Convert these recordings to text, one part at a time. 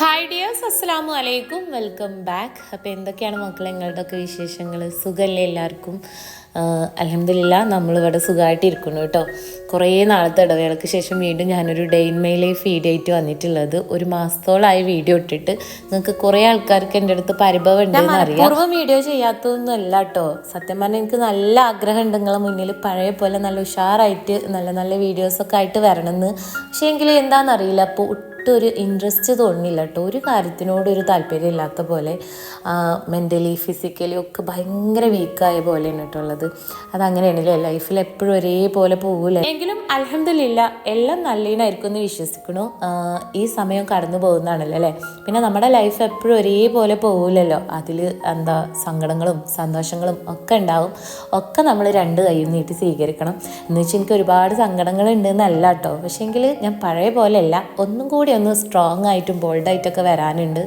Hi dears അസ്സാമു അലൈക്കും welcome back അപ്പോൾ എന്തൊക്കെയാണ് മക്കളെ നിങ്ങളുടെയൊക്കെ വിശേഷങ്ങൾ സുഖമല്ലേ എല്ലാവർക്കും? അലഹമില്ല നമ്മളിവിടെ സുഖമായിട്ട് ഇരിക്കുന്നു കേട്ടോ. കുറേ നാളത്തെ ഇടവേളയ്ക്ക് ശേഷം വീണ്ടും ഞാനൊരു day in my life video ആയിട്ട് വന്നിട്ടുള്ളത്. ഒരു മാസത്തോളമായി വീഡിയോ ഇട്ടിട്ട് നിങ്ങൾക്ക് കുറേ ആൾക്കാർക്ക് എന്റെ അടുത്ത് പരിഭവം ഉണ്ടെന്ന് അറിയാം. പൂർവം വീഡിയോ ചെയ്യാത്തതൊന്നും അല്ല കേട്ടോ. സത്യം പറഞ്ഞാൽ എനിക്ക് നല്ല ആഗ്രഹം ഉണ്ട് നിങ്ങളെ മുന്നിൽ പഴയ പോലെ നല്ല ഉഷാറായിട്ട് നല്ല നല്ല വീഡിയോസൊക്കെ ആയിട്ട് വരണമെന്ന്. പക്ഷേ എങ്കിൽ എന്താണെന്നറിയില്ല. അപ്പോൾ ഒട്ടും ഒരു ഇൻട്രസ്റ്റ് തോന്നുന്നില്ല കേട്ടോ ഒരു കാര്യത്തിനോട് ഒരു താല്പര്യം ഇല്ലാത്ത പോലെ മെന്റലി ഫിസിക്കലി ഒക്കെ ഭയങ്കര വീക്കായ പോലെയാണ് കേട്ടുള്ളത് അതങ്ങനെയാണല്ലേ? ലൈഫിൽ എപ്പോഴും ഒരേപോലെ പോകില്ല എങ്കിലും അലഹമില്ല എല്ലാം നല്ലതിനായിരിക്കും എന്ന് വിശ്വസിക്കണു. ഈ സമയം കടന്നു പോകുന്നതാണല്ലോ അല്ലേ? പിന്നെ നമ്മുടെ ലൈഫ് എപ്പോഴും ഒരേപോലെ പോകില്ലല്ലോ അതിൽ എന്താ സങ്കടങ്ങളും സന്തോഷങ്ങളും ഒക്കെ ഉണ്ടാവും. ഒക്കെ നമ്മൾ രണ്ട് കൈയും നീട്ടി സ്വീകരിക്കണം. എന്ന് വെച്ചാൽ എനിക്ക് ഒരുപാട് സങ്കടങ്ങൾ ഉണ്ടെന്നല്ല കേട്ടോ പക്ഷേങ്കിൽ ഞാൻ പഴയ പോലെയല്ല ഒന്നും കൂടി ഒന്ന് സ്ട്രോങ് ആയിട്ടും ബോൾഡായിട്ടൊക്കെ വരാനുണ്ട്.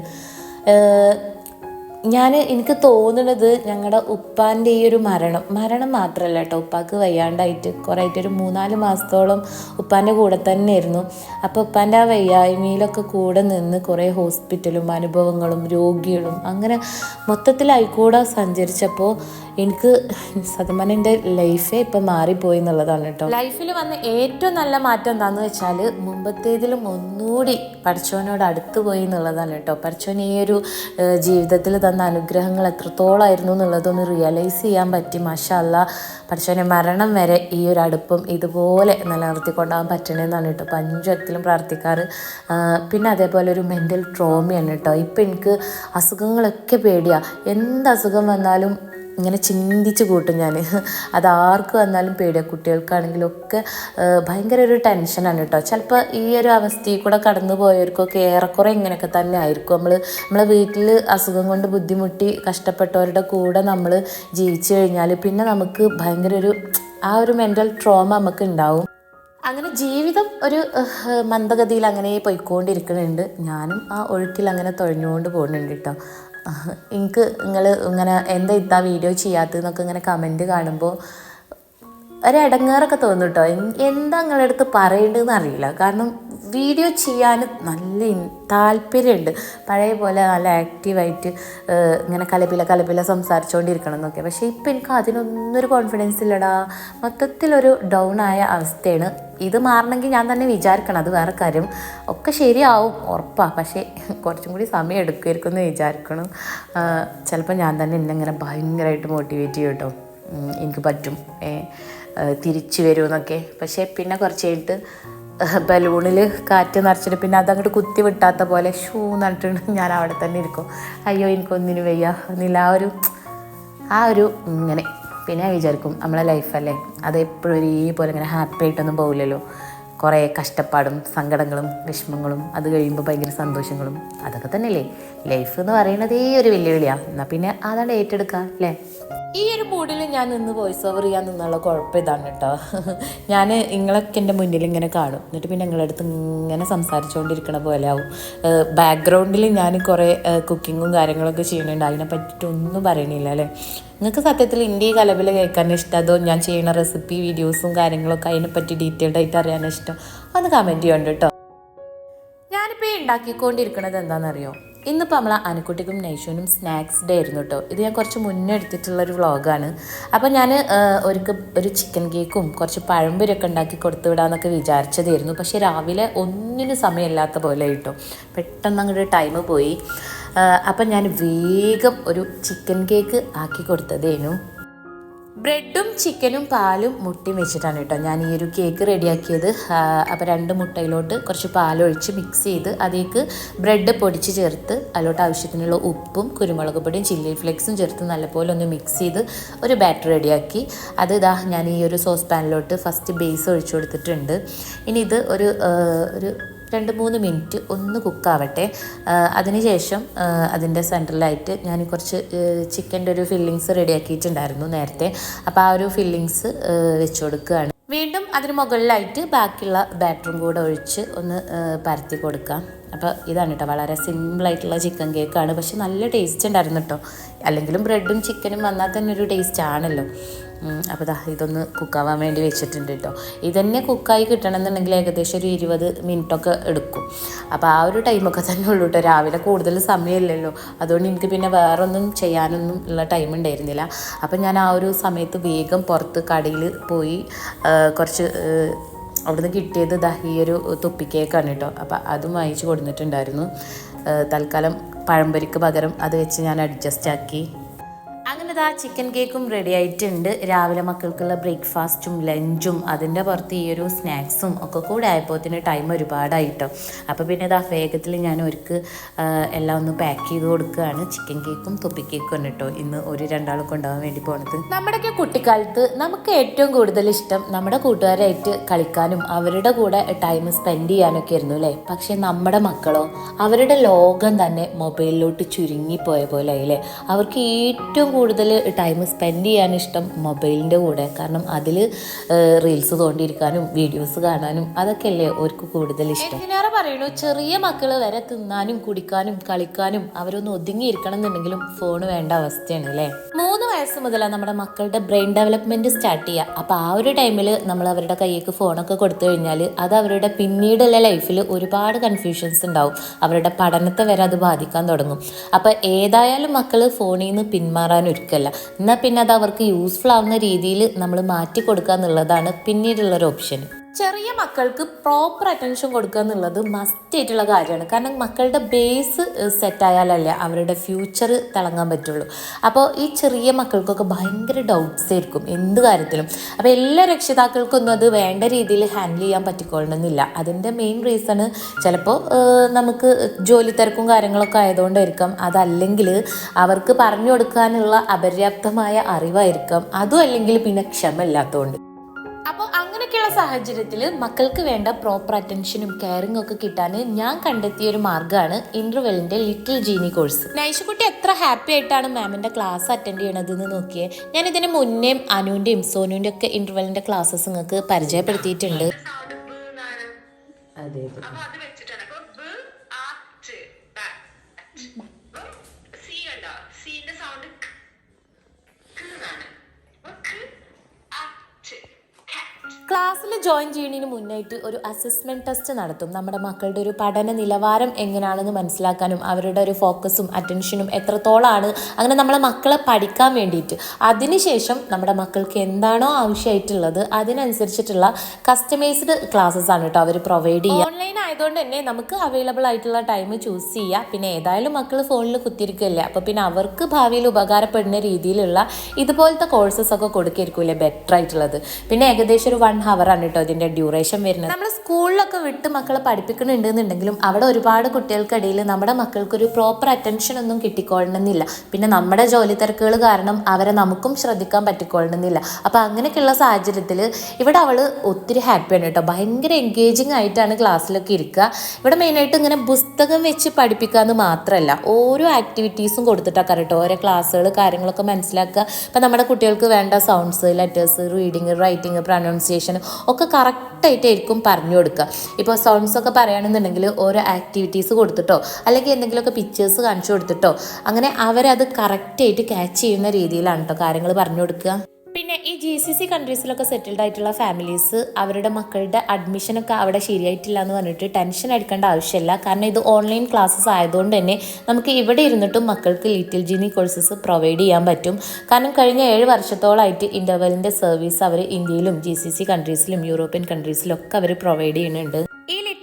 ഞാൻ എനിക്ക് തോന്നുന്നത് ഞങ്ങളുടെ ഉപ്പാന്റെ ഈ ഒരു മരണം മരണം മാത്രമല്ല കേട്ടോ ഉപ്പാക്ക് വയ്യാണ്ടായിട്ട് കുറേ ആയിട്ട് ഒരു മൂന്നാൽ മാസത്തോളം ഉപ്പാന്റെ കൂടെ തന്നെ ആയിരുന്നു അപ്പോൾ ഉപ്പാന്റെ ആ വയ്യായ്മയിലൊക്കെ കൂടെ നിന്ന് കുറേ ഹോസ്പിറ്റലും അനുഭവങ്ങളും രോഗികളും അങ്ങനെ മൊത്തത്തിലായിക്കൂടെ സഞ്ചരിച്ചപ്പോൾ എനിക്ക് സത്യം എന്റെ ലൈഫേ ഇപ്പം മാറിപ്പോയി എന്നുള്ളതാണ് കേട്ടോ. ലൈഫിൽ വന്ന ഏറ്റവും നല്ല മാറ്റം എന്താണെന്ന് വെച്ചാൽ മുമ്പത്തേതിലും ഒന്നുകൂടി പഠിച്ചവനോട് അടുത്ത് പോയി എന്നുള്ളതാണ് കേട്ടോ. പഠിച്ചവൻ ഈ ഒരു ജീവിതത്തിൽ തന്ന അനുഗ്രഹങ്ങൾ എത്രത്തോളമായിരുന്നു എന്നുള്ളതൊന്ന് റിയലൈസ് ചെയ്യാൻ പറ്റി. മഷല്ല പഠിച്ചവനെ മരണം വരെ ഈ ഒരു അടുപ്പം ഇതുപോലെ നിലനിർത്തിക്കൊണ്ടാകാൻ പറ്റണേന്നാണ് കേട്ടോ. അപ്പം അഞ്ചത്തിലും പ്രാർത്ഥിക്കാറ്. പിന്നെ അതേപോലെ ഒരു മെന്റൽ ട്രോമയാണ് കേട്ടോ. ഇപ്പം എനിക്ക് അസുഖങ്ങളൊക്കെ പേടിയാണ് എന്ത് അസുഖം വന്നാലും ഇങ്ങനെ ചിന്തിച്ച് കൂട്ടും ഞാൻ. അത് ആർക്ക് വന്നാലും പേടിയാണ് കുട്ടികൾക്കാണെങ്കിലും ഒക്കെ ഭയങ്കര ഒരു ടെൻഷനാണ് കേട്ടോ. ചിലപ്പോൾ ഈ ഒരു അവസ്ഥയിൽ കൂടെ കടന്നു പോയവർക്കൊക്കെ ഏറെക്കുറെ ഇങ്ങനെയൊക്കെ തന്നെ ആയിരിക്കും. നമ്മൾ നമ്മളെ വീട്ടിൽ അസുഖം കൊണ്ട് ബുദ്ധിമുട്ടി കഷ്ടപ്പെട്ടവരുടെ കൂടെ നമ്മൾ ജീവിച്ചു കഴിഞ്ഞാൽ പിന്നെ നമുക്ക് ഭയങ്കര ഒരു ആ ഒരു മെന്റൽ ട്രോമ നമുക്ക് ഉണ്ടാവും. അങ്ങനെ ജീവിതം ഒരു മന്ദഗതിയിൽ അങ്ങനെ പോയിക്കൊണ്ടിരിക്കുന്നുണ്ട് ഞാനും ആ ഒഴുക്കിൽ അങ്ങനെ തുഴഞ്ഞുകൊണ്ട് പോകുന്നുണ്ട് കേട്ടോ. എനിക്ക് നിങ്ങൾ ഇങ്ങനെ എന്താ ഇത്താ വീഡിയോ ചെയ്യാത്തതെന്നൊക്കെ ഇങ്ങനെ കമന്റ് കാണുമ്പോൾ ഒരു ഇടങ്ങേറൊക്കെ തോന്നും കേട്ടോ എന്താ നിങ്ങളുടെ അടുത്ത് പറയേണ്ടതെന്ന് അറിയില്ല. കാരണം വീഡിയോ ചെയ്യാൻ നല്ല താല്പര്യമുണ്ട്. പഴയ പോലെ നല്ല ആക്റ്റീവായിട്ട് ഇങ്ങനെ കലപില കലപില സംസാരിച്ചുകൊണ്ടിരിക്കണം എന്നൊക്കെ. പക്ഷേ ഇപ്പം എനിക്ക് ഒരു കോൺഫിഡൻസ് ഇല്ലടാ. മൊത്തത്തിലൊരു ഡൗൺ ആയ അവസ്ഥയാണ് ഇത് മാറണമെങ്കിൽ ഞാൻ തന്നെ വിചാരിക്കണം അത് വേറെ കാര്യം. ഒക്കെ ശരിയാവും ഉറപ്പാണ് പക്ഷേ കുറച്ചും കൂടി സമയം എടുക്കുമായിരിക്കും എന്ന് വിചാരിക്കണം ചിലപ്പോൾ ഞാൻ തന്നെ എന്നെ ഇങ്ങനെ ഭയങ്കരമായിട്ട് മോട്ടിവേറ്റ് ചെയ്യും കേട്ടോ. എനിക്ക് പറ്റും. തിരിച്ചു വരുമെന്നൊക്കെ. പക്ഷേ പിന്നെ കുറച്ച് കഴിഞ്ഞിട്ട് ബലൂണിൽ കാറ്റ് നിറച്ചിട്ട് പിന്നെ അതങ്ങോട്ട് കുത്തി വിട്ടാത്ത പോലെ ഷൂ നട്ടിട്ട് ഞാൻ അവിടെ തന്നെ ഇരിക്കും. അയ്യോ എനിക്കൊന്നിനു വയ്യ. എന്നില്ല ആ ഒരു ആ ഒരു ഇങ്ങനെ പിന്നെ വിചാരിക്കും നമ്മളെ ലൈഫല്ലേ അത് എപ്പോഴും ഒരേപോലെ ഇങ്ങനെ ഹാപ്പി ആയിട്ടൊന്നും പോകില്ലല്ലോ കുറേ കഷ്ടപ്പാടും സങ്കടങ്ങളും വിഷമങ്ങളും അത് കഴിയുമ്പോൾ ഭയങ്കര സന്തോഷങ്ങളും അതൊക്കെ തന്നെയല്ലേ? ലൈഫ് എന്ന് പറയുന്നതേ ഒരു വെല്ലുവിളിയാണ് എന്നാൽ പിന്നെ അതാണ് ഏറ്റെടുക്കുക അല്ലേ? ഈ ഒരു മൂഡിൽ ഞാൻ നിന്ന് വോയിസ് ഓവർ ചെയ്യാൻ നിന്നുള്ള കുഴപ്പം ഇതാണ് കേട്ടോ ഞാൻ നിങ്ങളൊക്കെ എന്റെ മുന്നിൽ ഇങ്ങനെ കാണും. എന്നിട്ട് പിന്നെ നിങ്ങളുടെ അടുത്ത് ഇങ്ങനെ സംസാരിച്ചുകൊണ്ടിരിക്കണ പോലെ ആവും. ബാക്ക്ഗ്രൗണ്ടിൽ ഞാൻ കുറേ കുക്കിങ്ങും കാര്യങ്ങളൊക്കെ ചെയ്യുന്നുണ്ട് അതിനെ പറ്റിയിട്ടൊന്നും പറയണില്ല അല്ലേ? നിങ്ങൾക്ക് സത്യത്തിൽ ഇന്ത്യ കലവിൽ കേൾക്കാൻ ഇഷ്ടം? അതോ ഞാൻ ചെയ്യുന്ന റെസിപ്പി വീഡിയോസും കാര്യങ്ങളൊക്കെ അതിനെപ്പറ്റി ഡീറ്റെയിൽഡ് ആയിട്ട് അറിയാൻ ഇഷ്ടം? ഒന്ന് കമന്റ് ചെയ്യണ്ട കേട്ടോ ഞാനിപ്പോൾ ഈ ഉണ്ടാക്കിക്കൊണ്ടിരിക്കുന്നത് എന്താണെന്നറിയോ ഇന്നിപ്പോൾ നമ്മൾ അനുക്കുട്ടിക്കും നൈഷുവിനും സ്നാക്സ് ഡേ ആയിരുന്നു കേട്ടോ ഇത് ഞാൻ കുറച്ച് മുന്നേ എടുത്തിട്ടുള്ളൊരു വ്ളോഗാണ് അപ്പോൾ ഞാൻ ഒരുക്ക് ഒരു ചിക്കൻ കേക്കും കുറച്ച് പഴംപൊരിയൊക്കെ ഉണ്ടാക്കി കൊടുത്തു വിടാമെന്നൊക്കെ വിചാരിച്ചതായിരുന്നു. പക്ഷേ രാവിലെ ഒന്നിനും സമയമില്ലാത്ത പോലെ കേട്ടോ പെട്ടെന്ന് അങ്ങോട്ട് ടൈം പോയി. അപ്പം ഞാൻ വേഗം ഒരു ചിക്കൻ കേക്ക് ആക്കി കൊടുത്തതേനു. ബ്രെഡും ചിക്കനും പാലും മുട്ടി വെച്ചിട്ടാണ് കേട്ടോ ഞാൻ ഈ ഒരു കേക്ക് റെഡിയാക്കിയത് അപ്പോൾ രണ്ട് മുട്ടയിലോട്ട് കുറച്ച് പാലൊഴിച്ച് മിക്സ് ചെയ്ത് അതിലേക്ക് ബ്രെഡ് പൊടിച്ച് ചേർത്ത് അതിലോട്ട് ആവശ്യത്തിനുള്ള ഉപ്പും കുരുമുളക് പൊടിയും ചില്ലി ഫ്ലേക്സും ചേർത്ത് നല്ലപോലെ ഒന്ന് മിക്സ് ചെയ്ത് ഒരു ബാറ്റർ റെഡിയാക്കി അത് ഇതാ ഞാൻ ഈ ഒരു സോസ് പാനിലോട്ട് ഫസ്റ്റ് ബേസ് ഒഴിച്ചു കൊടുത്തിട്ടുണ്ട്. ഇനി ഇത് ഒരു ഒരു രണ്ട് മൂന്ന് മിനിറ്റ് ഒന്ന് കുക്കാവട്ടെ. അതിനുശേഷം അതിന്റെ സെന്ററിലായിട്ട് ഞാൻ കുറച്ച് ചിക്കന്റെ ഒരു ഫില്ലിങ്സ് റെഡിയാക്കിയിട്ടുണ്ടായിരുന്നു നേരത്തെ. അപ്പോൾ ആ ഒരു ഫില്ലിങ്സ് വെച്ച് കൊടുക്കുകയാണ്. വീണ്ടും അതിന് മുകളിലായിട്ട് ബാക്കിയുള്ള ബാറ്ററും കൂടെ ഒഴിച്ച് ഒന്ന് പരത്തി കൊടുക്കാം. അപ്പോൾ ഇതാണ് കേട്ടോ വളരെ സിമ്പിളായിട്ടുള്ള ചിക്കൻ കേക്കാണ്. പക്ഷെ നല്ല ടേസ്റ്റ് ഉണ്ടായിരുന്നു കേട്ടോ അല്ലെങ്കിലും ബ്രെഡും ചിക്കനും വന്നാൽ തന്നെ ഒരു ടേസ്റ്റ് ആണല്ലോ. അപ്പോൾ ദാ ഇതൊന്ന് കുക്കാവാൻ വേണ്ടി വെച്ചിട്ടുണ്ട് കേട്ടോ ഇതന്നെ കുക്കായി കിട്ടണമെന്നുണ്ടെങ്കിൽ ഏകദേശം ഒരു ഇരുപത് മിനിറ്റൊക്കെ എടുക്കും. അപ്പോൾ ആ ഒരു ടൈമൊക്കെ തന്നെ ഉള്ളൂ കേട്ടോ രാവിലെ കൂടുതൽ സമയമില്ലല്ലോ. അതുകൊണ്ട് എനിക്ക് പിന്നെ വേറൊന്നും ചെയ്യാനൊന്നും ഉള്ള ടൈം ഉണ്ടായിരുന്നില്ല. അപ്പം ഞാൻ ആ ഒരു സമയത്ത് വേഗം പുറത്ത് കടയിൽ പോയി കുറച്ച് അവിടുന്ന് കിട്ടിയത് ദാ ഈ ഒരു തുപ്പിക്കേക്കാണ് കേട്ടോ അപ്പോൾ അതും വാങ്ങിച്ച് കൊടുത്തിട്ടുണ്ടായിരുന്നു തൽക്കാലം പഴംപൊരിക്ക് പകരം അത് വെച്ച് ഞാൻ അഡ്ജസ്റ്റ് ആക്കി. അങ്ങനെ ദാ ചിക്കൻ കേക്കും റെഡി ആയിട്ടുണ്ട്. രാവിലെ മക്കൾക്കുള്ള ബ്രേക്ക്ഫാസ്റ്റും ലഞ്ചും അതിന്റെ പുറത്ത് ഈ ഒരു സ്നാക്സും ഒക്കെ കൂടെ ആയപ്പോഴത്തിന് ടൈം ഒരുപാടായിട്ടോ. അപ്പോൾ പിന്നെ ദാ വേഗത്തിൽ ഞാൻ ഒരുക്ക് എല്ലാം ഒന്ന് പാക്ക് ചെയ്ത് കൊടുക്കുകയാണ്. ചിക്കൻ കേക്കും തൊപ്പി കേക്കും കേട്ടോ ഇന്ന് ഒരു രണ്ടാളും കൊണ്ടുപോകാൻ വേണ്ടി പോണത്. നമ്മുടെയൊക്കെ കുട്ടിക്കാലത്ത് നമുക്ക് ഏറ്റവും കൂടുതൽ ഇഷ്ടം നമ്മുടെ കൂട്ടുകാരായിട്ട് കളിക്കാനും അവരുടെ കൂടെ ടൈം സ്പെൻഡ് ചെയ്യാനൊക്കെ ആയിരുന്നു അല്ലേ? പക്ഷേ നമ്മുടെ മക്കളോ അവരുടെ ലോകം തന്നെ മൊബൈലിലോട്ട് ചുരുങ്ങിപ്പോയ പോലെ അല്ലേ അവർക്ക് ഏറ്റവും കൂടുതൽ ടൈം സ്പെൻഡ് ചെയ്യാൻ ഇഷ്ടം മൊബൈലിന്റെ കൂടെ. കാരണം അതിൽ റീൽസ് തോണ്ടിയിരിക്കാനും വീഡിയോസ് കാണാനും അതൊക്കെയല്ലേ അവർക്ക് കൂടുതൽ ഇഷ്ടം. എന്തിനേറെ പറയണു ചെറിയ മക്കൾ വരെ തിന്നാനും കുടിക്കാനും കളിക്കാനും അവരൊന്ന് ഒതുങ്ങിയിരിക്കണം എന്നുണ്ടെങ്കിലും ഫോൺ വേണ്ട അവസ്ഥയാണ് അല്ലേ? വയസ്സ് മുതലാണ് നമ്മുടെ മക്കളുടെ ബ്രെയിൻ ഡെവലപ്മെന്റ് സ്റ്റാർട്ട് ചെയ്യുക അപ്പോൾ ആ ഒരു ടൈമിൽ നമ്മൾ അവരുടെ കയ്യേക്ക് ഫോണൊക്കെ കൊടുത്തു കഴിഞ്ഞാൽ അത് അവരുടെ പിന്നീടുള്ള ലൈഫിൽ ഒരുപാട് കൺഫ്യൂഷൻസ് ഉണ്ടാവും. അവരുടെ പഠനത്തെ വരെ അത് ബാധിക്കാൻ തുടങ്ങും. അപ്പോൾ ഏതായാലും മക്കൾ ഫോണിൽ നിന്ന് പിന്മാറാൻ ഒരുക്കല്ല. എന്നാൽ പിന്നെ അത് അവർക്ക് യൂസ്ഫുൾ ആവുന്ന രീതിയിൽ നമ്മൾ മാറ്റി കൊടുക്കുക എന്നുള്ളതാണ് പിന്നീടുള്ളൊരു ഓപ്ഷൻ ചെറിയ മക്കൾക്ക് പ്രോപ്പർ അറ്റൻഷൻ കൊടുക്കുക എന്നുള്ളത് മസ്റ്റ് ആയിട്ടുള്ള കാര്യമാണ്. കാരണം മക്കളുടെ ബേസ് സെറ്റ് അവരുടെ ഫ്യൂച്ചർ തിളങ്ങാൻ പറ്റുള്ളൂ. അപ്പോൾ ഈ ചെറിയ മക്കൾക്കൊക്കെ ഭയങ്കര ഡൗട്ട്സ് ആയിരിക്കും എന്ത് കാര്യത്തിലും. അപ്പോൾ എല്ലാ രക്ഷിതാക്കൾക്കൊന്നും അത് വേണ്ട രീതിയിൽ ഹാൻഡിൽ ചെയ്യാൻ പറ്റിക്കൊള്ളണമെന്നില്ല. അതിന്റെ മെയിൻ റീസണ് ചിലപ്പോൾ നമുക്ക് ജോലി തിരക്കും കാര്യങ്ങളൊക്കെ ആയതുകൊണ്ടായിരിക്കാം. അതല്ലെങ്കിൽ അവർക്ക് പറഞ്ഞു കൊടുക്കാനുള്ള അപര്യാപ്തമായ അറിവായിരിക്കാം. അതും അല്ലെങ്കിൽ പിന്നെ ക്ഷമ അപ്പോൾ അങ്ങനെയൊക്കെയുള്ള സാഹചര്യത്തിൽ മക്കൾക്ക് വേണ്ട പ്രോപ്പർ അറ്റൻഷനും കെയറിംഗ് ഒക്കെ കിട്ടാൻ ഞാൻ കണ്ടെത്തിയ ഒരു മാർഗമാണ് ഇന്റർവെല്ലിന്റെ ലിറ്റിൽ ജീനി കോഴ്സ് നൈഷുക്കുട്ടി എത്ര ഹാപ്പി ആയിട്ടാണ് മാമിന്റെ ക്ലാസ് അറ്റൻഡ് ചെയ്യണത് എന്ന് നോക്കിയേ. ഞാൻ ഇതിന് മുന്നേ അനുവിന്റെയും സോനുവിന്റെ ഒക്കെ ഇന്റർവെല്ലിന്റെ ക്ലാസ്സസ് നിങ്ങൾക്ക് പരിചയപ്പെടുത്തിയിട്ടുണ്ട്. അതെ. അതെ അപ്പൊ അത് വെച്ചിട്ടാണ് അപ്പൊ ബ് ആ ട് സി കണ്ടോ സീന്റെ സൗണ്ട് എന്നാണ് അപ്പൊ ക, ആ, ട്, cat. ക്ലാസ്സിൽ ജോയിൻ ചെയ്യുന്നതിന് മുന്നായിട്ട് ഒരു അസസ്മെന്റ് ടെസ്റ്റ് നടത്തും. നമ്മുടെ മക്കളുടെ ഒരു പഠന നിലവാരം എങ്ങനെയാണെന്ന് മനസ്സിലാക്കാനും അവരുടെ ഒരു ഫോക്കസും അറ്റൻഷനും എത്രത്തോളമാണ് അങ്ങനെ നമ്മളെ മക്കളെ പഠിക്കാൻ വേണ്ടിയിട്ട്. അതിനുശേഷം നമ്മുടെ മക്കൾക്ക് എന്താണോ ആവശ്യമായിട്ടുള്ളത് അതിനനുസരിച്ചിട്ടുള്ള കസ്റ്റമൈസ്ഡ് ക്ലാസ്സസ് ആണ് കേട്ടോ അവർ പ്രൊവൈഡ് ചെയ്യുക. ഓൺലൈൻ ആയതുകൊണ്ട് തന്നെ നമുക്ക് അവൈലബിൾ ആയിട്ടുള്ള ടൈം ചൂസ് ചെയ്യുക പിന്നെ ഏതായാലും മക്കൾ ഫോണിൽ കുത്തിയിരിക്കില്ല അപ്പോൾ പിന്നെ അവർക്ക് ഭാവിയിൽ ഉപകാരപ്പെടുന്ന രീതിയിലുള്ള ഇതുപോലത്തെ കോഴ്സസ് ഒക്കെ കൊടുക്കായിരിക്കൂലേ ബെറ്റർ ആയിട്ടുള്ളത്? പിന്നെ ഏകദേശം ഒരു വൺ ആണ് കേട്ടോ ഇതിന്റെ ഡ്യൂറേഷൻ വരുന്നത്. നമ്മൾ സ്കൂളിലൊക്കെ വിട്ട് മക്കളെ പഠിപ്പിക്കുന്നുണ്ടെന്നുണ്ടെങ്കിലും അവിടെ ഒരുപാട് കുട്ടികൾക്കിടയിൽ നമ്മുടെ മക്കൾക്ക് ഒരു പ്രോപ്പർ അറ്റൻഷൻ ഒന്നും കിട്ടിക്കൊള്ളണമെന്നില്ല. പിന്നെ നമ്മുടെ ജോലി തിരക്കുകൾ കാരണം അവരെ നമുക്കും ശ്രദ്ധിക്കാൻ പറ്റിക്കൊള്ളണമെന്നില്ല. അപ്പോൾ അങ്ങനെയൊക്കെയുള്ള സാഹചര്യത്തിൽ ഇവിടെ അവൾ ഒത്തിരി ഹാപ്പിയാണ് കേട്ടോ ഭയങ്കര എൻഗേജിങ് ആയിട്ടാണ് ക്ലാസ്സിലൊക്കെ ഇരിക്കുക. ഇവിടെ മെയിനായിട്ട് ഇങ്ങനെ പുസ്തകം വെച്ച് പഠിപ്പിക്കുക എന്ന് മാത്രമല്ല ഓരോ ആക്ടിവിറ്റീസും കൊടുത്തിട്ടാണ് കേട്ടോ ഓരോ ക്ലാസ്സുകൾ കാര്യങ്ങളൊക്കെ മനസ്സിലാക്കുക. ഇപ്പം നമ്മുടെ കുട്ടികൾക്ക് വേണ്ട sounds letters reading writing pronunciation ഒക്കെ കറക്റ്റായിട്ടായിരിക്കും പറഞ്ഞു കൊടുക്കുക. ഇപ്പോൾ സൗണ്ട്സ് ഒക്കെ പറയുകയാണെന്നുണ്ടെങ്കിൽ ഓരോ ആക്ടിവിറ്റീസ് കൊടുത്തിട്ടോ അല്ലെങ്കിൽ എന്തെങ്കിലുമൊക്കെ പിക്ചേഴ്സ് കാണിച്ചു കൊടുത്തിട്ടോ അങ്ങനെ അവരത് കറക്റ്റായിട്ട് ക്യാച്ച് ചെയ്യുന്ന രീതിയിലാണ് കേട്ടോ കാര്യങ്ങൾ പറഞ്ഞു കൊടുക്കുക. ജി സി സി കൺട്രീസിലൊക്കെ സെറ്റിൽഡ് ആയിട്ടുള്ള ഫാമിലീസ് അവരുടെ മക്കളുടെ അഡ്മിഷനൊക്കെ അവിടെ ശരിയായിട്ടില്ല എന്ന് പറഞ്ഞിട്ട് ടെൻഷൻ അടിക്കേണ്ട ആവശ്യമില്ല. കാരണം ഇത് ഓൺലൈൻ ക്ലാസ്സസ് ആയതുകൊണ്ട് തന്നെ നമുക്ക് ഇവിടെ ഇരുന്നിട്ടും മക്കൾക്ക് ലിറ്റിൽ ജിനി കോഴ്സസ് പ്രൊവൈഡ് ചെയ്യാൻ പറ്റും. കാരണം കഴിഞ്ഞ ഏഴ് വർഷത്തോളമായിട്ട് ഇന്റർവെലിന്റെ സർവീസ് അവർ ഇന്ത്യയിലും ജി സി സി കൺട്രീസിലും യൂറോപ്യൻ കൺട്രീസിലും ഒക്കെ അവർ പ്രൊവൈഡ് ചെയ്യുന്നുണ്ട്.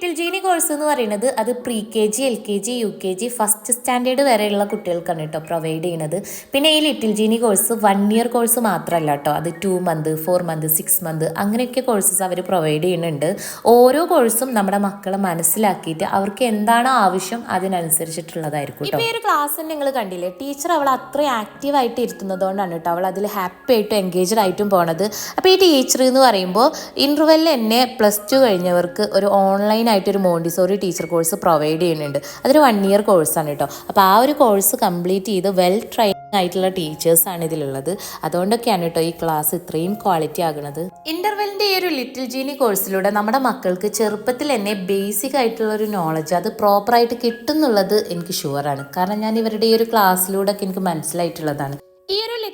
ലിറ്റിൽ ജീനി കോഴ്സ് എന്ന് പറയുന്നത് അത് pre K G L K G U K G first standard വരെയുള്ള കുട്ടികൾക്കാണ് കേട്ടോ പ്രൊവൈഡ് ചെയ്യുന്നത്. പിന്നെ ഈ little genie course one year course മാത്രമല്ല കേട്ടോ. അത് two month four month six month അങ്ങനെയൊക്കെ കോഴ്സസ് അവർ പ്രൊവൈഡ് ചെയ്യുന്നുണ്ട്. ഓരോ കോഴ്സും നമ്മുടെ മക്കളെ മനസ്സിലാക്കിയിട്ട് അവർക്ക് എന്താണോ ആവശ്യം അതിനനുസരിച്ചിട്ടുള്ളതായിരിക്കും കേട്ടോ ഈ ഒരു ക്ലാസ് നിങ്ങൾ കണ്ടില്ലേ ടീച്ചർ അവൾ അത്ര ആക്റ്റീവ് ആയിട്ട് ഇരുത്തുന്നതുകൊണ്ടാണ് കേട്ടോ അവൾ അതിൽ ഹാപ്പി ആയിട്ട് എൻഗേജ്ഡ് ആയിട്ടും പോണത്. അപ്പോൾ ഈ ടീച്ചർ എന്ന് പറയുമ്പോൾ ഇന്റർവെല്ലിൽ എന്നെ പ്ലസ് ടു കഴിഞ്ഞവർക്ക് ഒരു ഓൺലൈനായിട്ട് ഒരു മോണ്ടിസോറി ടീച്ചർ കോഴ്സ് പ്രൊവൈഡ് ചെയ്യുന്നുണ്ട്. അതൊരു വൺ ഇയർ കോഴ്സാണ് കേട്ടോ അപ്പോൾ ആ ഒരു കോഴ്സ് കംപ്ലീറ്റ് ചെയ്ത് വെൽ ട്രൈ ആയിട്ടുള്ള ടീച്ചേഴ്സാണ് ഇതിലുള്ളത്. അതുകൊണ്ടൊക്കെയാണ് കേട്ടോ ഈ ക്ലാസ് ഇത്രയും ക്വാളിറ്റി ആകുന്നത്. ഇന്റർവെല്ലിന്റെ ഈ ഒരു ലിറ്റിൽ ജീനി കോഴ്സിലൂടെ നമ്മുടെ മക്കൾക്ക് ചെറുപ്പത്തിൽ തന്നെ ബേസിക് ആയിട്ടുള്ള ഒരു നോളജ് അത് പ്രോപ്പറായിട്ട് കിട്ടുന്നുള്ളത് എനിക്ക് ഷുവറാണ് കാരണം ഞാൻ ഇവരുടെ ഈ ഒരു ക്ലാസ്സിലൂടെ ഒക്കെ എനിക്ക് മനസ്സിലായിട്ടുള്ളതാണ്.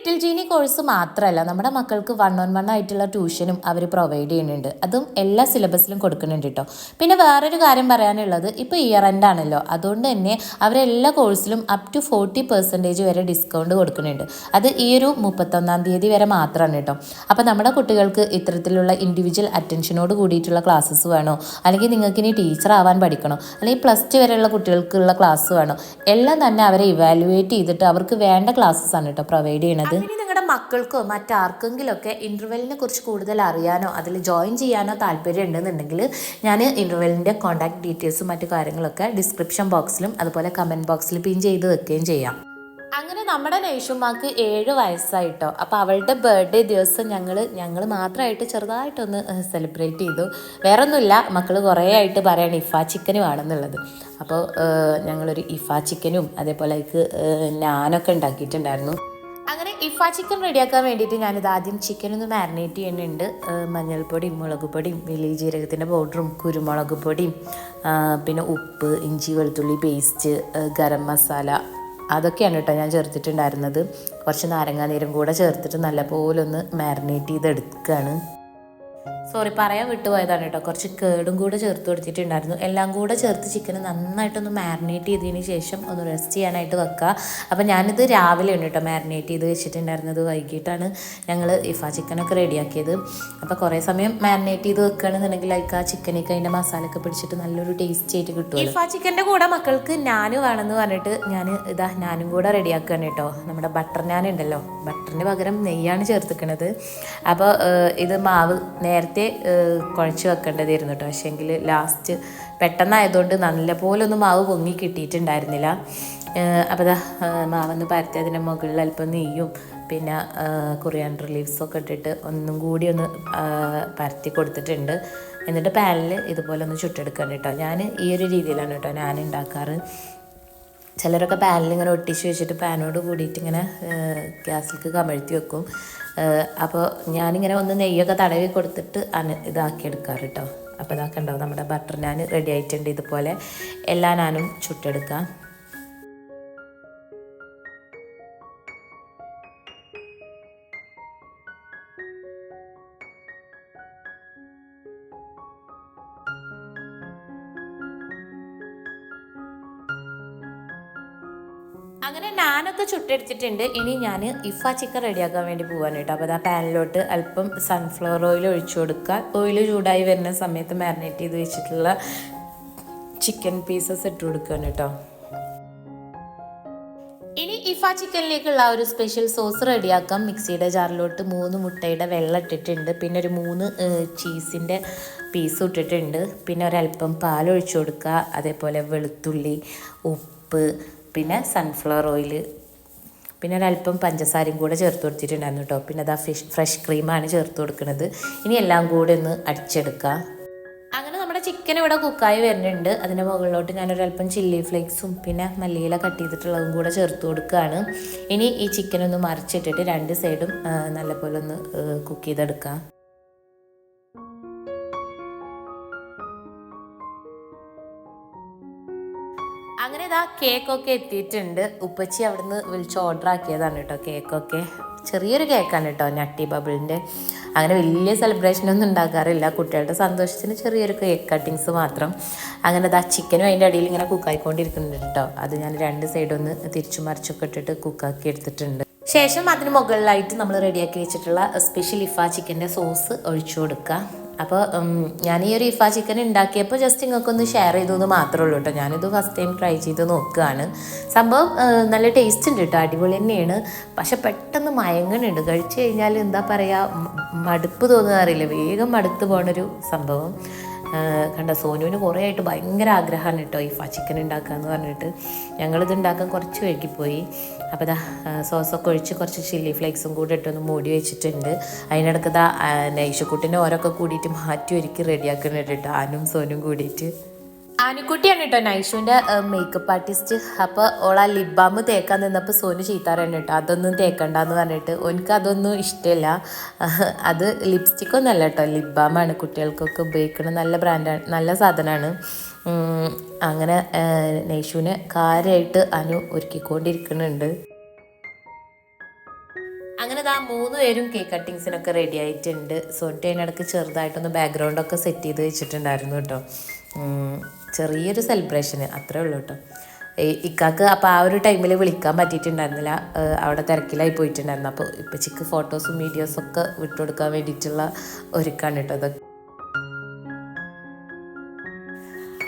ലിറ്റിൽ ജീനി കോഴ്സ് മാത്രമല്ല നമ്മുടെ മക്കൾക്ക് വൺ ഓൺ വൺ ആയിട്ടുള്ള ട്യൂഷനും അവർ പ്രൊവൈഡ് ചെയ്യുന്നുണ്ട്. അതും എല്ലാ സിലബസിലും കൊടുക്കുന്നുണ്ട് കേട്ടോ പിന്നെ വേറൊരു കാര്യം പറയാനുള്ളത് ഇപ്പോൾ ഇയർ എൻഡ് ആണല്ലോ. അതുകൊണ്ട് തന്നെ അവരെല്ലാ കോഴ്സിലും അപ് ടു ഫോർട്ടി പെർസെന്റേജ് വരെ ഡിസ്കൗണ്ട് കൊടുക്കുന്നുണ്ട്. അത് ഈ ഒരു മുപ്പത്തൊന്നാം തീയതി വരെ മാത്രമാണ് കേട്ടോ അപ്പോൾ നമ്മുടെ കുട്ടികൾക്ക് ഇത്തരത്തിലുള്ള ഇൻഡിവിജ്വൽ അറ്റൻഷനോട് കൂടിയിട്ടുള്ള ക്ലാസ്സസ് വേണോ? അല്ലെങ്കിൽ നിങ്ങൾക്ക് ഇനി ടീച്ചർ ആവാൻ പഠിക്കണോ? അല്ലെങ്കിൽ പ്ലസ് ടു വരെയുള്ള കുട്ടികൾക്കുള്ള ക്ലാസ് വേണോ? എല്ലാം തന്നെ അവരെ ഇവാലുവേറ്റ് ചെയ്തിട്ട് അവർക്ക് വേണ്ട ക്ലാസ്സസ് ആണ് കേട്ടോ പ്രൊവൈഡ് ചെയ്യണത്. ഇനി നിങ്ങളുടെ മക്കൾക്കോ മറ്റാർക്കെങ്കിലും ഒക്കെ ഇന്റർവെല്ലിനെ കുറിച്ച് കൂടുതൽ അറിയാനോ അതിൽ ജോയിൻ ചെയ്യാനോ താല്പര്യം ഉണ്ടെന്നുണ്ടെങ്കിൽ ഞാൻ ഇന്റർവെല്ലിന്റെ കോൺടാക്ട് ഡീറ്റെയിൽസും മറ്റു കാര്യങ്ങളൊക്കെ ഡിസ്ക്രിപ്ഷൻ ബോക്സിലും അതുപോലെ കമന്റ് ബോക്സിൽ പിൻ ചെയ്ത് വെക്കുകയും ചെയ്യാം. അങ്ങനെ നമ്മുടെ നേഷുമാക്ക് ഏഴ് വയസ്സായിട്ടോ. അപ്പോൾ അവളുടെ ബർത്ത്ഡേ ദിവസം ഞങ്ങൾ ഞങ്ങൾ മാത്രമായിട്ട് ചെറുതായിട്ടൊന്ന് സെലിബ്രേറ്റ് ചെയ്തു. വേറെ ഒന്നുമില്ല മക്കൾ കുറേ ആയിട്ട് പറയാണ് ഇഫ ചിക്കനും ആണെന്നുള്ളത് അപ്പോൾ ഞങ്ങളൊരു ഇഫ ചിക്കനും അതേപോലെ ഏഹ്, നാനൊക്കെ ഉണ്ടാക്കിയിട്ടുണ്ടായിരുന്നു. അങ്ങനെ ഇഫ ചിക്കൻ റെഡിയാക്കാൻ വേണ്ടിയിട്ട് ഞാനിത് ആദ്യം ചിക്കൻ ഒന്ന് മാരിനേറ്റ് ചെയ്യുന്നുണ്ട്. മഞ്ഞൾപ്പൊടി മഞ്ഞൾപ്പൊടിയും മുളക് പൊടിയും വലിയ ജീരകത്തിന്റെ പൗഡറും കുരുമുളക് പൊടിയും പിന്നെ ഉപ്പ് ഇഞ്ചി വെളുത്തുള്ളി പേസ്റ്റ് ഗരം മസാല അതൊക്കെയാണ് കേട്ടോ ഞാൻ ചേർത്തിട്ടുണ്ടായിരുന്നത്. കുറച്ച് നാരങ്ങാനീരും കൂടെ ചേർത്തിട്ട് നല്ലപോലെ ഒന്ന് മാരിനേറ്റ് ചെയ്തെടുക്കുകയാണ് സോറി പറയാൻ വിട്ടുപോയതാണ് കേട്ടോ. കുറച്ച് കേടും കൂടെ ചേർത്ത് കൊടുത്തിട്ടുണ്ടായിരുന്നു. എല്ലാം കൂടെ ചേർത്ത് ചിക്കൻ നന്നായിട്ടൊന്ന് മാരിനേറ്റ് ചെയ്തതിന് ശേഷം ഒന്ന് റെസ്റ്റ് ചെയ്യാനായിട്ട് വെക്കുക. അപ്പോൾ ഞാനിത് രാവിലെ ഉണ്ട് കേട്ടോ മാരിനേറ്റ് ചെയ്ത് വെച്ചിട്ടുണ്ടായിരുന്നത്. വൈകിട്ടാണ് ഞങ്ങൾ ഇഫ ചിക്കനൊക്കെ റെഡിയാക്കിയത് അപ്പോൾ കുറേ സമയം മാരിനേറ്റ് ചെയ്ത് വെക്കുകയാണെന്നുണ്ടെങ്കിൽ ലൈക്ക് ആ ചിക്കനൊക്കെ അതിന്റെ മസാലയൊക്കെ പിടിച്ചിട്ട് നല്ലൊരു ടേസ്റ്റ് ആയിട്ട് കിട്ടും ഇഫ ചിക്കന്റെ കൂടെ മക്കൾക്ക് നാനും വേണമെന്ന് പറഞ്ഞിട്ട് ഞാൻ ഇതാ നാനും കൂടെ റെഡിയാക്കുകയാണ് കേട്ടോ. നമ്മുടെ ബട്ടർ നാൻ ഉണ്ടല്ലോ. ബട്ടറിന് പകരം നെയ്യാണ് ചേർത്തിക്കണത്. അപ്പോൾ ഇത് മാവ് നേരത്തെ കുഴച്ച് വെക്കേണ്ടതായിരുന്നു കേട്ടോ. പക്ഷേങ്കിൽ ലാസ്റ്റ് പെട്ടെന്നായതുകൊണ്ട് നല്ലപോലെ ഒന്നും മാവ് പൊങ്ങി കിട്ടിയിട്ടുണ്ടായിരുന്നില്ല. അപ്പോൾ മാവൊന്ന് പരത്തി അതിന്റെ മുകളിൽ അല്പം നെയ്യും പിന്നെ കൊറിയാൻഡർ ലീവ്സൊക്കെ ഇട്ടിട്ട് ഒന്നും കൂടി ഒന്ന് പരത്തി കൊടുത്തിട്ടുണ്ട്. എന്നിട്ട് പാനിൽ ഇതുപോലെ ഒന്ന് ചുട്ടെടുക്കണം കേട്ടോ. ഞാൻ ഈ ഒരു രീതിയിലാണ് കേട്ടോ ഞാൻ ഉണ്ടാക്കാറ്. ചിലരൊക്കെ പാനിൽ ഇങ്ങനെ ഒട്ടിച്ച് വെച്ചിട്ട് പാനോട് കൂടിയിട്ട് ഇങ്ങനെ ഗ്യാസിലേക്ക് കമഴ്ത്തി വെക്കും. അപ്പോൾ ഞാനിങ്ങനെ ഒന്ന് നെയ്യൊക്കെ തടവി കൊടുത്തിട്ട് അന ഇതാക്കി എടുക്കാറ് കേട്ടോ അപ്പോൾ ഇതാക്കണ്ടാവും നമ്മുടെ ബട്ടർ നാൻ റെഡി ആയിട്ടുണ്ട് ഇതുപോലെ. എല്ലാ നാനും ചുട്ടെടുക്കാം. ചുട്ടെടുത്തിട്ടുണ്ട്. ഇനി ഞാൻ ഇഫ ചിക്കൻ റെഡിയാക്കാൻ വേണ്ടി പോകാൻ കേട്ടോ. അപ്പോൾ ആ പാനിലോട്ട് അല്പം സൺഫ്ലവർ ഓയിൽ ഒഴിച്ചു കൊടുക്കുക. ഓയിൽ ചൂടായി വരുന്ന സമയത്ത് മാരിനേറ്റ് ചെയ്ത് വെച്ചിട്ടുള്ള ചിക്കൻ പീസസ് ഇട്ട് കൊടുക്കുകയാണ് കേട്ടോ. ഇനി ഇഫ ചിക്കനിലേക്കുള്ള ഒരു സ്പെഷ്യൽ സോസ് റെഡിയാക്കാം. മിക്സിയുടെ ജാറിലോട്ട് മൂന്ന് മുട്ടയുടെ വെള്ളം ഇട്ടിട്ടുണ്ട്. പിന്നെ ഒരു മൂന്ന് ചീസിന്റെ പീസ് ഇട്ടിട്ടുണ്ട്. പിന്നെ ഒരല്പം പാൽ ഒഴിച്ചു കൊടുക്കുക. അതേപോലെ വെളുത്തുള്ളി ഉപ്പ് പിന്നെ സൺഫ്ലവർ ഓയിൽ പിന്നെ ഒരല്പം പഞ്ചസാരയും കൂടെ ചേർത്ത് കൊടുത്തിട്ടുണ്ടായിരുന്നു കേട്ടോ. പിന്നെ അതാ ഫിഷ് ഫ്രഷ് ക്രീമാണ് ചേർത്ത് കൊടുക്കുന്നത് ഇനി എല്ലാം കൂടെ ഒന്ന് അടിച്ചെടുക്കാം. അങ്ങനെ നമ്മുടെ ചിക്കൻ ഇവിടെ കുക്കായി വരുന്നുണ്ട്. അതിന്റെ മുകളിലോട്ട് ഞാനൊരല്പം ചില്ലി ഫ്ലേക്സും പിന്നെ മല്ലിയില കട്ട് ചെയ്തിട്ടുള്ളതും കൂടെ ചേർത്ത് കൊടുക്കുകയാണ് ഇനി ഈ ചിക്കൻ ഒന്ന് മറിച്ചിട്ടിട്ട് രണ്ട് സൈഡും നല്ലപോലെ ഒന്ന് കുക്ക് ചെയ്തെടുക്കാം. ഇതാ കേക്കൊക്കെ എത്തിയിട്ടുണ്ട്. ഉപ്പച്ചി അവിടുന്ന് വിളിച്ച് ഓർഡർ ആക്കിയതാണ് കേട്ടോ കേക്കൊക്കെ. ചെറിയൊരു കേക്കാണ് കേട്ടോ നട്ടി ബബിളിന്റെ. അങ്ങനെ വലിയ സെലിബ്രേഷൻ ഒന്നും ഉണ്ടാക്കാറില്ല കുട്ടികളുടെ സന്തോഷത്തിന് ചെറിയൊരു കേക്ക് കട്ടിങ്സ് മാത്രം. അങ്ങനെ ആ ചിക്കനും അതിന്റെ അടിയിൽ ഇങ്ങനെ കുക്കായിക്കൊണ്ടിരിക്കുന്നുണ്ട് കേട്ടോ. അത് ഞാൻ രണ്ട് സൈഡൊന്ന് തിരിച്ചു മറിച്ചൊക്കെ ഇട്ടിട്ട് കുക്കാക്കി എടുത്തിട്ടുണ്ട്. ശേഷം അതിന് മുകളിലായിട്ട് നമ്മൾ റെഡിയാക്കി വെച്ചിട്ടുള്ള സ്പെഷ്യൽ ഇഫ ചിക്കന്റെ സോസ് ഒഴിച്ചു കൊടുക്കുക അപ്പോൾ ഞാൻ ഈ ഒരു ഇഫ ചിക്കൻ ഉണ്ടാക്കിയപ്പോൾ ജസ്റ്റ് നിങ്ങൾക്കൊന്ന് ഷെയർ ചെയ്തു എന്ന് മാത്രമേ ഉള്ളൂ കേട്ടോ ഞാനിത് ഫസ്റ്റ് ടൈം ട്രൈ ചെയ്ത് നോക്കുകയാണ് സംഭവം നല്ല ടേസ്റ്റ് ഉണ്ട് കേട്ടോ അടിപൊളി തന്നെയാണ്. പക്ഷെ പെട്ടെന്ന് മയങ്ങണുണ്ട്. കഴിച്ചു കഴിഞ്ഞാൽ എന്താ പറയുക മടുപ്പ് തോന്നുകാറില്ല വേഗം മടുത്ത് പോണൊരു സംഭവം. കണ്ട സോനുവിന് കുറേ ആയിട്ട് ഭയങ്കര ആഗ്രഹമാണ് കേട്ടോ ഈ ചിക്കൻ ഉണ്ടാക്കുക എന്ന് പറഞ്ഞിട്ട്. ഞങ്ങളിത് ഉണ്ടാക്കാൻ കുറച്ച് വൈകിപ്പോയി. അപ്പോൾ ഇതാ സോസൊക്കെ ഒഴിച്ച് കുറച്ച് ചില്ലി ഫ്ലേക്സും കൂടെ ഇട്ടൊന്ന് മൂടി വെച്ചിട്ടുണ്ട്. അതിനിടക്ക് ഇതാ നൈഷക്കുട്ടിനെ ഓരോക്കെ കൂടിയിട്ട് മാറ്റി ഒരുക്കി റെഡിയാക്കുന്നുണ്ട് കേട്ടോ ആനും സോനും കൂടിയിട്ട്. ആനിക്കുട്ടിയാണ് കേട്ടോ നൈഷുവിന്റെ മേക്കപ്പ് ആർട്ടിസ്റ്റ് അപ്പോൾ ഓൾ ആ ലിപ് ബാം തേക്കാൻ നിന്നപ്പോൾ സോനു ചീത്താറാണ് കേട്ടോ. അതൊന്നും തേക്കണ്ടെന്ന് പറഞ്ഞിട്ട് എനിക്ക് അതൊന്നും ഇഷ്ടമില്ല അത് ലിപ്സ്റ്റിക്കൊന്നും അല്ല കേട്ടോ. ലിപ് ബാമാണ് കുട്ടികൾക്കൊക്കെ ഉപയോഗിക്കുന്ന നല്ല ബ്രാൻഡാണ് നല്ല സാധനമാണ് അങ്ങനെ നൈഷുവിനെ കാര്യമായിട്ട് അനു ഒരുക്കിക്കൊണ്ടിരിക്കുന്നുണ്ട്. അങ്ങനെ ആ മൂന്ന് പേരും കേക്ക് കട്ടിങ്സിനൊക്കെ റെഡി ആയിട്ടുണ്ട്. സോട്ടി അതിനിടക്ക് ചെറുതായിട്ടൊന്ന് ബാക്ക്ഗ്രൗണ്ടൊക്കെ സെറ്റ് ചെയ്ത് വെച്ചിട്ടുണ്ടായിരുന്നു കേട്ടോ. ചെറിയൊരു സെലിബ്രേഷന് അത്രേ ഉള്ളൂ കേട്ടോ ഇക്കാക്ക് അപ്പോൾ ആ ഒരു ടൈമിൽ വിളിക്കാൻ പറ്റിയിട്ടുണ്ടായിരുന്നില്ല. അവിടെ തിരക്കിലായി പോയിട്ടുണ്ടായിരുന്നു. അപ്പോൾ ഇപ്പച്ചിക്ക് ഫോട്ടോസും വീഡിയോസും ഒക്കെ വിട്ടുകൊടുക്കാൻ വേണ്ടിയിട്ടുള്ള ഒരുക്കാണ് കേട്ടോ അതൊക്കെ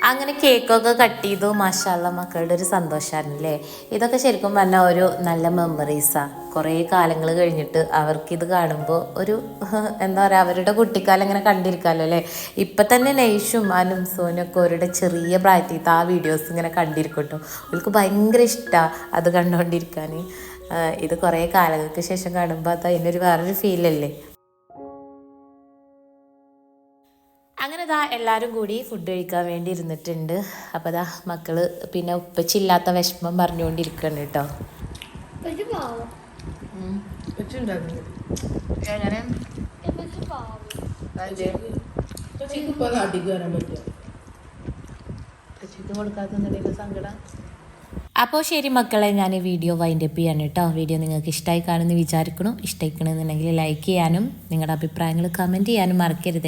അങ്ങനെ കേക്കൊക്കെ കട്ട് ചെയ്തു. മാഷാള്ള മക്കളുടെ ഒരു സന്തോഷമായിരുന്നു അല്ലേ ഇതൊക്കെ ശരിക്കും പറഞ്ഞാൽ ഒരു നല്ല മെമ്മറീസാണ് കുറേ കാലങ്ങൾ കഴിഞ്ഞിട്ട് അവർക്കിത് കാണുമ്പോൾ ഒരു എന്താ പറയുക അവരുടെ കുട്ടിക്കാലം ഇങ്ങനെ കണ്ടിരിക്കാമല്ലോ അല്ലേ? ഇപ്പം തന്നെ നെയ്ഷും അനും സോനൊക്കെ അവരുടെ ചെറിയ പ്രായത്തിൽ ആ വീഡിയോസ് ഇങ്ങനെ കണ്ടിരിക്കട്ടോ. അവൾക്ക് ഭയങ്കര ഇഷ്ടമാണ് അത് കണ്ടുകൊണ്ടിരിക്കാൻ ഇത് കുറേ കാലങ്ങൾക്ക് ശേഷം കാണുമ്പോൾ അത് അതിനൊരു വേറൊരു ഫീലല്ലേ അങ്ങനെ ഇതാ എല്ലാവരും കൂടി ഫുഡ് കഴിക്കാൻ വേണ്ടി ഇരുന്നിട്ടുണ്ട്. അപ്പോൾ ദാ മക്കൾ പിന്നെ ഉപ്പച്ചില്ലാത്ത വിഷമം പറഞ്ഞുകൊണ്ടിരിക്കുകയാണ് കേട്ടോ. കൊടുക്കാത്ത സങ്കടം? അപ്പോൾ ശരി മക്കളെ ഞാൻ ഈ വീഡിയോ വൈൻഡപ്പ് ചെയ്യാൻ കേട്ടോ. വീഡിയോ നിങ്ങൾക്ക് ഇഷ്ടമായി കാണുമെന്ന് വിചാരിക്കണം ഇഷ്ടമായിക്കണമെന്നുണ്ടെങ്കിൽ ലൈക്ക് ചെയ്യാനും നിങ്ങളുടെ അഭിപ്രായങ്ങൾ കമന്റ് ചെയ്യാനും മറക്കരുതേ.